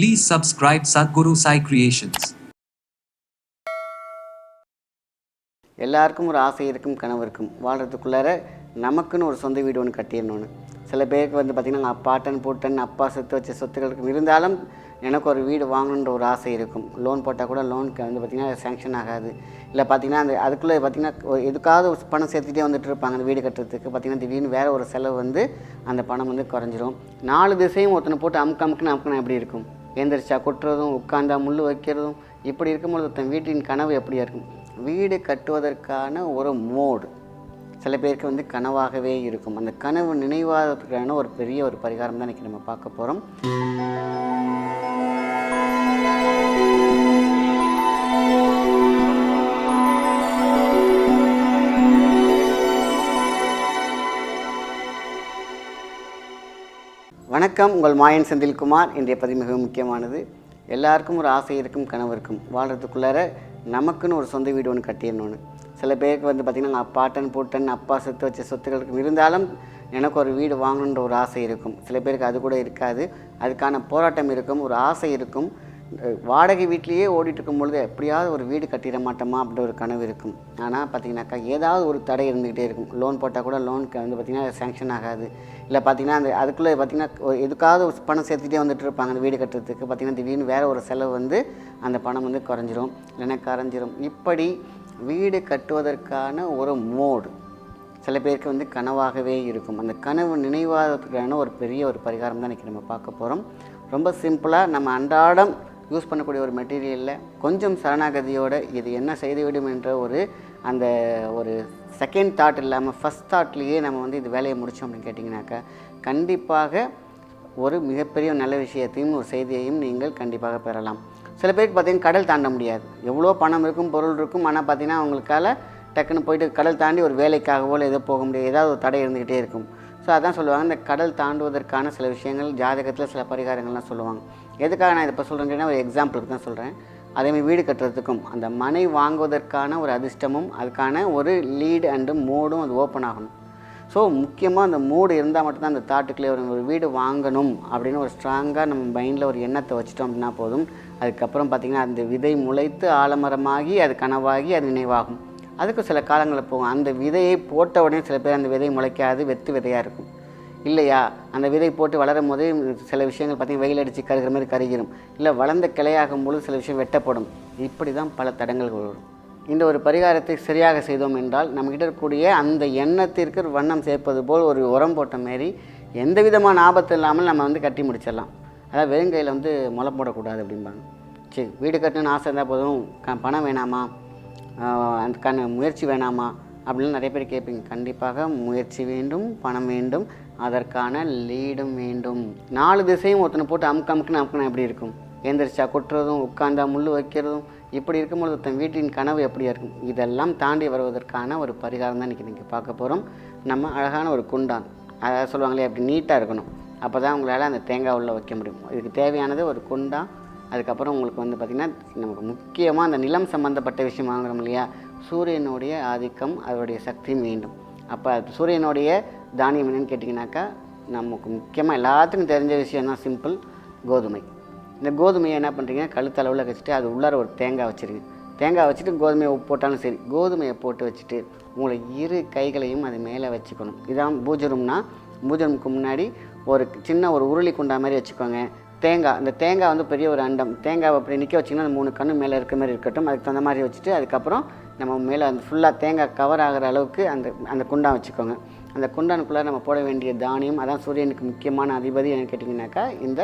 Please subscribe Sadhguru Sai Creations. எல்லாருக்கும் ஒரு ஆசை இருக்கும் கனவு இருக்கும் வாழ்கிறதுக்குள்ளார நமக்குன்னு ஒரு சொந்த வீடு ஒன்று கட்டிடணும்னு. சில பேருக்கு வந்து பார்த்திங்கன்னா அப்பாட்டன் பூட்டன் அப்பா சொத்து வச்ச சொத்துக்களுக்கும் இருந்தாலும் எனக்கு ஒரு வீடு வாங்கணுன்ற ஒரு ஆசை இருக்கும். லோன் போட்டால் கூட லோனுக்கு வந்து பார்த்திங்கன்னா சேங்ஷன் ஆகாது. இல்லை பார்த்திங்கன்னா அந்த அதுக்குள்ளே பார்த்திங்கன்னா எதுக்காவது ஒரு பணம் சேர்த்துட்டே வந்துட்டு இருப்பாங்க அந்த வீடு கட்டுறதுக்கு. பார்த்திங்கன்னா திடீர்னு வேறு ஒரு செலவு வந்து அந்த பணம் வந்து குறைஞ்சிரும். நாலு திசையும் ஒருத்தனை போட்டு அமுக்கு அமுக்குன்னு அமுக்குனா எப்படி இருக்கும்? எந்திரிச்சா கொட்டுறதும் உட்காந்தா முள் வைக்கிறதும் இப்படி இருக்கும்போது ஒருத்தன் வீட்டின் கனவு எப்படியா இருக்கும்? வீடு கட்டுவதற்கான ஒரு மோடு. சில பேருக்கு வந்து கனவாகவே இருக்கும். அந்த கனவு நினைவாததுக்கான ஒரு பெரிய ஒரு பரிகாரம் தான் இன்றைக்கி நம்ம பார்க்க போகிறோம் வணக்கம். உங்கள் மாயன் செந்தில்குமார். இன்றைய பதிவு மிகவும் முக்கியமானது. எல்லாருக்கும் ஒரு ஆசை இருக்கும் கனவு இருக்கும் வாழ்கிறதுக்குள்ளார நமக்குன்னு ஒரு சொந்த வீடு ஒன்று கட்டிடணும்னு. சில பேருக்கு வந்து பார்த்திங்கன்னா அப்பாட்டன் பூட்டன் அப்பா சொத்து வச்ச சொத்துக்கள் இருந்தாலும் எனக்கு ஒரு வீடு வாங்கணுன்ற ஒரு ஆசை இருக்கும். சில பேருக்கு அது கூட இருக்காது. அதுக்கான போராட்டம் இருக்கும். ஒரு ஆசை இருக்கும். வாடகை வீட்லேயே ஓடிட்டுருக்கும் பொழுது எப்படியாவது ஒரு வீடு கட்டிட மாட்டோமா அப்படி ஒரு கனவு இருக்கும். ஆனால் பார்த்தீங்கன்னாக்கா ஏதாவது ஒரு தடை இருந்துக்கிட்டே இருக்கும். லோன் போட்டால் கூட லோனுக்கு வந்து பார்த்திங்கன்னா சேங்ஷன் ஆகாது. இல்லை பார்த்தீங்கன்னா அந்த அதுக்குள்ளே பார்த்திங்கன்னா எதுக்காவது ஒரு பணம் சேர்த்துட்டே வந்துட்டு இருப்பாங்க அந்த வீடு கட்டுறதுக்கு. பார்த்திங்கன்னா திடீர்னு வேறு ஒரு செலவு வந்து அந்த பணம் வந்து குறைஞ்சிரும் இல்லைன்னா கரைஞ்சிரும். இப்படி வீடு கட்டுவதற்கான ஒரு மோடு சில பேருக்கு வந்து கனவாகவே இருக்கும். அந்த கனவு நினைவாததுக்கான ஒரு பெரிய ஒரு பரிகாரம் தான் இன்றைக்கி நம்ம பார்க்க போகிறோம் ரொம்ப சிம்பிளாக நம்ம அன்றாடம் யூஸ் பண்ணக்கூடிய ஒரு மெட்டீரியலில் கொஞ்சம் சரணாகதியோடு இது என்ன செய்துவிடும் என்ற ஒரு அந்த ஒரு செகண்ட் தாட் இல்லாமல் ஃபஸ்ட் தாட்லேயே நம்ம வந்து இது வேலையை முடித்தோம் அப்படின்னு கேட்டிங்கனாக்கா கண்டிப்பாக ஒரு மிகப்பெரிய நல்ல விஷயத்தையும் ஒரு செய்தியையும் நீங்கள் கண்டிப்பாக பெறலாம். சில பேருக்கு பார்த்தீங்கன்னா கடல் தாண்ட முடியாது. எவ்வளோ பணம் இருக்கும் பொருள் இருக்கும் ஆனால் பார்த்திங்கன்னா அவங்களுக்கால டக்குன்னு போயிட்டு கடல் தாண்டி ஒரு வேலைக்காகவோ இல்லை எதோ போக முடியாது. ஏதாவது ஒரு தடை இருந்துக்கிட்டே இருக்கும். ஸோ அதான் சொல்லுவாங்க இந்த கடல் தாண்டுவதற்கான சில விஷயங்கள் ஜாதகத்தில் சில பரிகாரங்கள்லாம் சொல்லுவாங்க. எதுக்காக நான் இதை இப்போ சொல்கிறேன்னா ஒரு எக்ஸாம்பிளுக்கு தான் சொல்கிறேன் அதேமாதிரி வீடு கட்டுறதுக்கும் அந்த மனை வாங்குவதற்கான ஒரு அதிர்ஷ்டமும் அதுக்கான ஒரு லீடு அண்டு மூடும் அது ஓப்பன் ஆகணும். ஸோ முக்கியமாக அந்த மூடு இருந்தால் மட்டும்தான் அந்த தாட்டுக்குள்ளே ஒரு ஒரு வீடு வாங்கணும் அப்படின்னு ஒரு ஸ்ட்ராங்காக நம்ம மைண்டில் ஒரு எண்ணத்தை வச்சிட்டோம் அப்படின்னா போதும். அதுக்கப்புறம் பார்த்திங்கன்னா அந்த விதை முளைத்து ஆலமரமாகி அது கனவாகி அது நினைவாகும். அதுக்கு சில காலங்களில் போகும். அந்த விதையை போட்ட உடனே சில பேர் அந்த விதை முளைக்காது வெத்து விதையாக இருக்கும். இல்லையா? அந்த விதை போட்டு வளரும் போதே சில விஷயங்கள் பார்த்திங்கன்னா வெயில் அடித்து கருகிற மாதிரி கருகிரும். இல்லை வளர்ந்த கிளையாகும் பொழுது சில விஷயம் வெட்டப்படும். இப்படி தான் பல தடங்கல்கள் வரும். இந்த ஒரு பரிகாரத்தை சரியாக செய்தோம் என்றால் நம்மகிட்ட இருக்கக்கூடிய அந்த எண்ணத்திற்கு வண்ணம் சேர்ப்பது போல் ஒரு உரம் போட்ட மாரி எந்த விதமான ஆபத்து இல்லாமல் நம்ம வந்து கட்டி முடிச்சிடலாம். அதாவது வெறுங்கையில் வந்து முளை போடக்கூடாது அப்படிம்பாங்க. சரி வீடு கட்டணும்னு ஆசை இருந்தால் போதும். க பணம் வேணாமா? அந்த அதுக்கான முயற்சி வேணாமா? அப்படின்னு நிறைய பேர் கேட்பீங்க. கண்டிப்பாக முயற்சி வேண்டும் பணம் வேண்டும் அதற்கான லீடும் வேண்டும். நாலு திசையும் ஒருத்தனை போட்டு அமுக்கு அமுக்குன்னு அமுக்குனா எப்படி இருக்கும்? எந்திரிச்சா கொட்டுறதும் உட்காந்தா முள் வைக்கிறதும் இப்படி இருக்கும்போது ஒருத்தன் வீட்டின் கனவு எப்படியா இருக்கும்? இதெல்லாம் தாண்டி வருவதற்கான ஒரு பரிகாரம் தான் இன்றைக்கி நீங்கள் பார்க்க போகிறோம் நம்ம அழகான ஒரு குண்டான் அதாவது சொல்லுவாங்களே அப்படி நீட்டாக இருக்கணும். அப்போ தான் உங்களால் அந்த தேங்காய் உள்ளே வைக்க முடியும். இதுக்கு தேவையானது ஒரு குண்டான் அதுக்கப்புறம் உங்களுக்கு வந்து பார்த்திங்கன்னா நமக்கு முக்கியமாக அந்த நிலம் சம்மந்தப்பட்ட விஷயம் வாங்குறோம் இல்லையா? சூரியனுடைய ஆதிக்கம் அதோடைய சக்தியும் வேண்டும். அப்போ சூரியனுடைய தானியம் என்னன்னு கேட்டிங்கனாக்கா நமக்கு முக்கியமாக எல்லாத்துக்கும் தெரிஞ்ச விஷயம் தான் சிம்பிள் கோதுமை. இந்த கோதுமையை என்ன பண்ணுறீங்க கழுத்தளவில் வச்சுட்டு அது உள்ளார ஒரு தேங்காய் வச்சுருங்க. தேங்காய் வச்சுட்டு கோதுமையை உப்பு போட்டாலும் சரி கோதுமையை போட்டு வச்சுட்டு உங்களை இரு கைகளையும் அது மேலே வச்சுக்கணும். இதான் பூஜரம்னா பூஜரமுக்கு முன்னாடி ஒரு சின்ன ஒரு உருளி குண்டா மாதிரி வச்சுக்கோங்க. தேங்காய் அந்த தேங்காய் வந்து பெரிய ஒரு அண்டம். தேங்காய் அப்படி நிற்க வச்சிங்கன்னா அந்த மூணு கண்ணு மேலே இருக்க மாதிரி இருக்கட்டும். அதுக்கு தகுந்த மாதிரி வச்சுட்டு அதுக்கப்புறம் நம்ம மேலே அந்த ஃபுல்லாக தேங்காய் கவர் ஆகிற அளவுக்கு அந்த அந்த குண்டான் வச்சுக்கோங்க. அந்த குண்டானுக்குள்ளே நம்ம போட வேண்டிய தானியம் அதான் சூரியனுக்கு முக்கியமான அதிபதி என்னன்னு கேட்டிங்கனாக்கா இந்த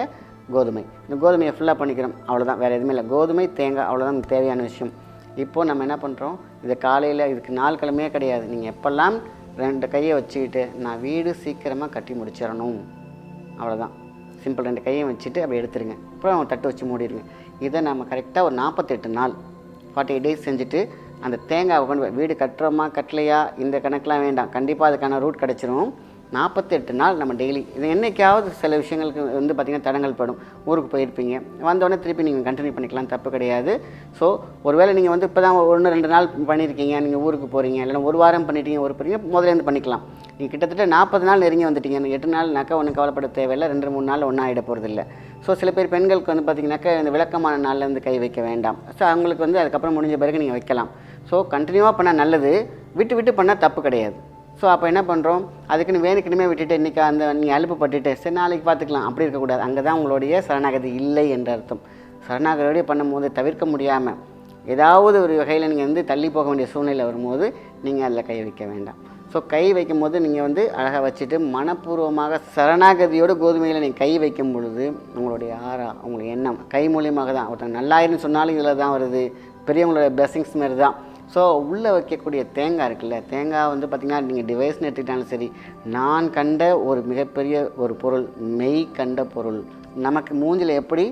கோதுமை. இந்த கோதுமையை ஃபுல்லாக பண்ணிக்கிறோம். அவ்வளோதான் வேறு எதுவுமே இல்லை. கோதுமை தேங்காய் அவ்வளோதான் தேவையான விஷயம். இப்போது நம்ம என்ன பண்ணுறோம் இது காலையில் இதுக்கு நாள் கிழமையே கிடையாது. நீங்கள் எப்போல்லாம் ரெண்டு கையை வச்சுக்கிட்டு நான் வீடு சீக்கிரமாக கட்டி முடிச்சிடணும். அவ்வளோதான் சிம்பிள் ரெண்டு கையை வச்சுட்டு அப்படி எடுத்துருங்க. அப்புறம் தட்டு வச்சு மூடிடுங்க. இதை நம்ம கரெக்டாக ஒரு நாற்பத்தெட்டு நாள் ஃபார்ட்டி எயிட் டேஸ் செஞ்சுட்டு அந்த தேங்காவை கொண்டு போய் வீடு கட்டுறோமா கட்டலையா? இந்த கணக்கெலாம் வேண்டாம். கண்டிப்பாக அதுக்கான ரூட் கிடச்சிரும். நாற்பத்தெட்டு நாள் நம்ம டெய்லி இது என்னைக்காவது சில விஷயங்களுக்கு வந்து பார்த்திங்கன்னா தடங்கள் படும். ஊருக்கு போயிருப்பீங்க. வந்தோடனே திருப்பி நீங்கள் கண்டினியூ பண்ணிக்கலாம் தப்பு கிடையாது. ஸோ ஒருவேளை நீங்கள் வந்து இப்போ தான் ஒன்று ரெண்டு நாள் பண்ணியிருக்கீங்க நீங்கள் ஊருக்கு போகிறீங்க இல்லைன்னா ஒரு வாரம் பண்ணிட்டீங்க ஒரு போகிறீங்க முதலேருந்து பண்ணிக்கலாம். நீங்கள் கிட்டத்தட்ட நாற்பது நாள் நெருங்கி வந்துட்டீங்க. எட்டு நாள்னாக்கா ஒன்றும் கவலைப்பட தேவையில்லை. ரெண்டு மூணு நாள் ஒன்றா ஆகிட போகிறதில்ல ஸோ சில பேர் பெண்களுக்கு வந்து பார்த்திங்கனாக்கா இந்த விளக்கமான நாளில் வந்து கை வைக்க வேண்டாம். ஸோ அவங்களுக்கு வந்து அதுக்கப்புறம் முடிஞ்ச பிறகு நீங்கள் வைக்கலாம். ஸோ கண்டினியூவாக பண்ணால் நல்லது. விட்டு விட்டு பண்ணால் தப்பு கிடையாது. ஸோ அப்போ என்ன பண்ணுறோம் அதுக்குன்னு வேணுக்கினுமே விட்டுட்டு இன்றைக்கி அந்த நீங்கள் அலுப்பு பட்டுட்டு சரி நாளைக்கு பார்த்துக்கலாம் அப்படி இருக்கக்கூடாது. அங்கே தான் உங்களுடைய சரணாகதி இல்லை என்ற அர்த்தம். சரணாகதியோடய பண்ணும்போது தவிர்க்க முடியாமல் ஏதாவது ஒரு வகையில் நீங்கள் வந்து தள்ளி போக வேண்டிய சூழ்நிலை வரும்போது நீங்கள் அதில் கை வைக்க வேண்டாம். ஸோ கை வைக்கும் போது நீங்கள் வந்து அழகாக வச்சுட்டு மனப்பூர்வமாக சரணாகதியோடு கோதுமையில் நீங்கள் கை வைக்கும் பொழுது உங்களுடைய ஆறா உங்களுடைய எண்ணம் கை மூலியமாக தான் ஒருத்தன் நல்லாயிருன்னு சொன்னாலும் இதில் தான் வருது. பெரியவங்களோட பிளெஸிங்ஸ் மாதிரி தான் ஸோ உள்ளே வைக்கக்கூடிய தேங்காய் இருக்குல்ல தேங்காய் வந்து பார்த்திங்கன்னா நீங்கள் டிவைஸ்னு எடுத்துக்கிட்டாலும் சரி நான் கண்ட ஒரு மிகப்பெரிய ஒரு பொருள் மெய் கண்ட பொருள். நமக்கு மூஞ்சில் எப்படி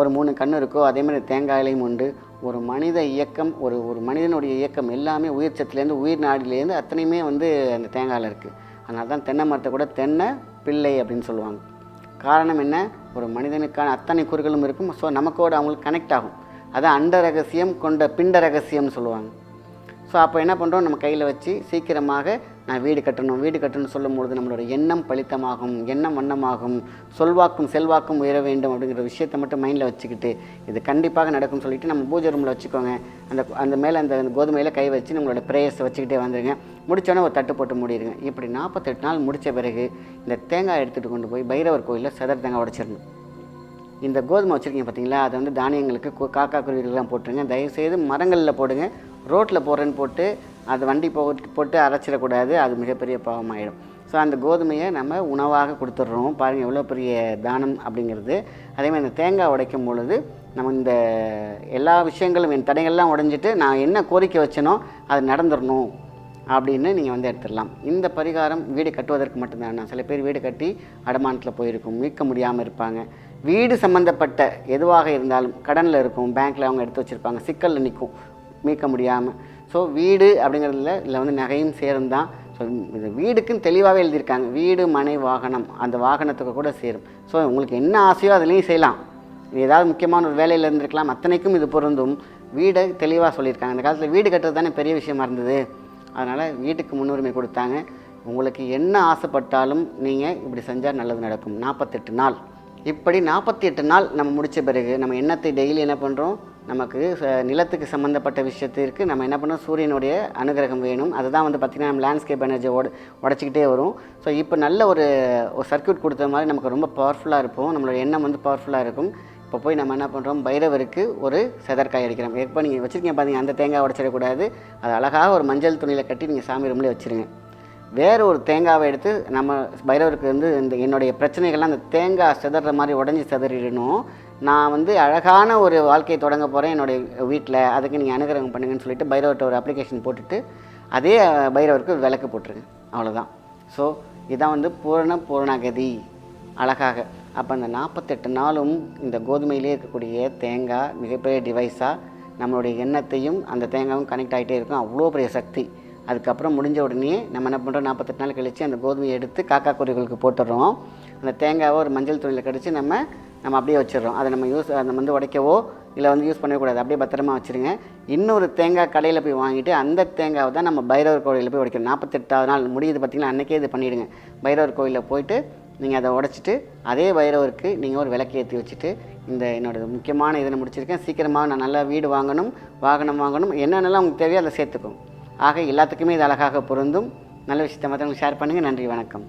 ஒரு மூணு கண் இருக்கோ அதே மாதிரி தேங்காயிலையும் உண்டு. ஒரு மனித இயக்கம் ஒரு ஒரு மனிதனுடைய இயக்கம் எல்லாமே உயிர் சத்துலேருந்து உயிர் நாடிலேருந்து அத்தனையுமே வந்து அந்த தேங்காயில் இருக்குது அதனால தான் தென்னை மரத்தை கூட தென்னை பிள்ளை அப்படின்னு சொல்லுவாங்க. காரணம் என்ன? ஒரு மனிதனுக்கான அத்தனை குறுகளும் இருக்கும். ஸோ நமக்கோட அவங்களுக்கு கனெக்ட் ஆகும். அதான் அண்ட ரகசியம் கொண்ட பிண்ட ரகசியம்னு சொல்லுவாங்க. ஸோ அப்போ என்ன பண்ணுறோம் நம்ம கையில் வச்சு சீக்கிரமாக நான் வீடு கட்டணும். வீடு கட்டணும்னு சொல்லும்பொழுது நம்மளோட எண்ணம் பலித்தமாகும் எண்ணம் வண்ணமாகும் சொல்வாக்கும் செல்வாக்கும் உயர வேண்டும் அப்படிங்கிற விஷயத்தை மட்டும் மைண்டில் வச்சுக்கிட்டு இது கண்டிப்பாக நடக்கும்னு சொல்லிட்டு நம்ம பூஜை ரூமில் வச்சுக்கோங்க. அந்த அந்த மேலே அந்த கோதுமையில் கை வச்சு நம்மளோட ப்ரேயர்ஸை வச்சுக்கிட்டே வந்துடுங்க முடிச்சோன்னே ஒரு தட்டு போட்டு மூடிடுங்க இப்படி நாற்பத்தெட்டு நாள் முடித்த பிறகு இந்த தேங்காய் எடுத்துகிட்டு கொண்டு போய் பைரவர் கோயிலில் சதர் தேங்காய் உடச்சிடணும். இந்த கோதுமை வச்சுருக்கீங்க பார்த்தீங்களா அதை வந்து தானியங்களுக்கு கு- காக்கா குருவிகள்லாம் போட்டுருங்க. தயவுசெய்து மரங்களில் போடுங்க. ரோட்டில் போடுறேன்னு போட்டு அது வண்டி போட்டு போட்டு அரைச்சிடக்கூடாது அது மிகப்பெரிய பாவமாயிடும். ஸோ அந்த கோதுமையை நம்ம உணவாக கொடுத்துட்றோம். பாருங்கள் எவ்வளோ பெரிய தானம் அப்படிங்கிறது. அதே மாதிரி இந்த தேங்காய் உடைக்கும் பொழுது நம்ம இந்த எல்லா விஷயங்களும் என் தடைகள்லாம் உடைஞ்சிட்டு நான் என்ன கோரிக்கை வச்சேனோ அது நடந்துடணும் அப்படின்னு நீங்கள் வந்து எடுத்துடலாம். இந்த பரிகாரம் வீடு கட்டுவதற்கு மட்டும்தான். சில பேர் வீடு கட்டி அடமானத்தில் போயிருக்கும். மீட்க முடியாமல் இருப்பாங்க. வீடு சம்மந்தப்பட்ட எதுவாக இருந்தாலும் கடனில் இருக்கும். பேங்க்கில் அவங்க எடுத்து வச்சுருப்பாங்க. சிக்கலில் நிற்கும் மீட்க முடியாமல் ஸோ வீடு அப்படிங்கிறதுல இதில் வந்து நகையும் சேரும் தான் ஸோ இது வீடுக்குன்னு தெளிவாகவே எழுதியிருக்காங்க. வீடு மனை வாகனம். அந்த வாகனத்துக்கு கூட சேரும். ஸோ உங்களுக்கு என்ன ஆசையோ அதுலேயும் செய்யலாம். ஏதாவது முக்கியமான ஒரு வேலையில் இருந்திருக்கலாம். அத்தனைக்கும் இது பொருந்தும். வீடை தெளிவாக சொல்லியிருக்காங்க. அந்த காலத்தில் வீடு கட்டுறது தானே பெரிய விஷயமா இருந்தது. அதனால் வீட்டுக்கு முன்னுரிமை கொடுத்தாங்க. உங்களுக்கு என்ன ஆசைப்பட்டாலும் நீங்கள் இப்படி செஞ்சால் நல்லது நடக்கும். நாற்பத்தெட்டு நாள். இப்படி நாற்பத்தி எட்டு நாள் நம்ம முடித்த பிறகு நம்ம எண்ணத்தை டெய்லி என்ன பண்ணுறோம் நமக்கு ச- நிலத்துக்கு சம்மந்தப்பட்ட விஷயத்திற்கு நம்ம என்ன பண்ணோம் சூரியனுடைய அனுகிரகம் வேணும். அதுதான் வந்து பார்த்திங்கன்னா நம்ம லேண்ட்ஸ்கேப் எனர்ஜி உட உடச்சிக்கிட்டே வரும். ஸோ இப்போ நல்ல ஒரு ஒரு சர்க்யூட் கொடுத்த மாதிரி நமக்கு ரொம்ப பவர்ஃபுல்லாக இருப்போம் நம்மளோட எண்ணம் வந்து பவர்ஃபுல்லாக இருக்கும். இப்போ போய் நம்ம என்ன பண்ணுறோம் பைரவருக்கு ஒரு செதற்காய் அடிக்கிறோம். எப்போ நீங்கள் வச்சுருக்கீங்க பார்த்தீங்க அந்த தேங்காய் உடச்சிடக்கூடாது. அது அழகாக ஒரு மஞ்சள் துணியில் கட்டி நீங்கள் சாமி ரூம்லேயே வச்சுருங்க. வேறு ஒரு தேங்காவை எடுத்து நம்ம பைரவருக்கு வந்து இந்த என்னுடைய பிரச்சனைகள்லாம் அந்த தேங்காய் சிதற மாதிரி உடஞ்சி சிதறிடணும். நான் வந்து அழகான ஒரு வாழ்க்கையை தொடங்க போகிறேன் என்னுடைய வீட்டில் அதுக்கு நீங்கள் அனுகிரகம் பண்ணுங்கன்னு சொல்லிட்டு பைரவர்கிட்ட ஒரு அப்ளிகேஷன் போட்டுட்டு அதே பைரவருக்கு விளக்கு போட்டுருங்க. அவ்வளோதான் ஸோ இதான் வந்து பூரண பூரணகதி. அழகாக. அப்போ அந்த நாற்பத்தெட்டு நாளும் இந்த கோதுமையிலே இருக்கக்கூடிய தேங்காய் மிகப்பெரிய டிவைஸாக நம்மளுடைய எண்ணத்தையும் அந்த தேங்காயும் கனெக்ட் ஆகிட்டே இருக்கும். அவ்வளோ பெரிய சக்தி. அதுக்கப்புறம் முடிஞ்ச உடனே நம்ம என்ன பண்ணுறோம் நாற்பத்தெட்டு நாள் கழித்து அந்த கோதுமையை எடுத்து காக்கா குருவிகளுக்கு போட்டுடுறோம். அந்த தேங்காவை ஒரு மஞ்சள் துணியில் கடித்து நம்ம நம்ம அப்படியே வச்சிடுறோம். அதை நம்ம யூஸ் நம்ம வந்து உடைக்கவோ இல்லை வந்து யூஸ் பண்ணக்கூடாது அப்படியே பத்திரமா வச்சுருங்க. இன்னொரு தேங்காய் கடையில் போய் வாங்கிட்டு அந்த தேங்காவை தான் நம்ம பைரவர் கோயிலில் போய் உடைக்கணும். நாற்பத்தெட்டாவது நாள் முடியுது பார்த்தீங்கன்னா அன்றைக்கே இது பண்ணிவிடுங்க பைரவர் கோயிலில் போயிட்டு நீங்கள் அதை உடைச்சிட்டு அதே பைரவருக்கு நீங்கள் ஒரு விளக்கு ஏற்றி வச்சுட்டு இந்த என்னோடய முக்கியமான இதை முடிச்சிருக்கேன். சீக்கிரமாக நான் நல்லா வீடு வாங்கணும் வாகனம் வாங்கணும். என்னென்னலாம் உங்களுக்கு தேவையோ அதை சேர்த்துக்கும் ஆக எல்லாத்துக்குமே இது அழகாக பொருந்தும். நல்ல விஷயத்தை மற்றவங்களுக்கு ஷேர் பண்ணுங்கள் நன்றி வணக்கம்.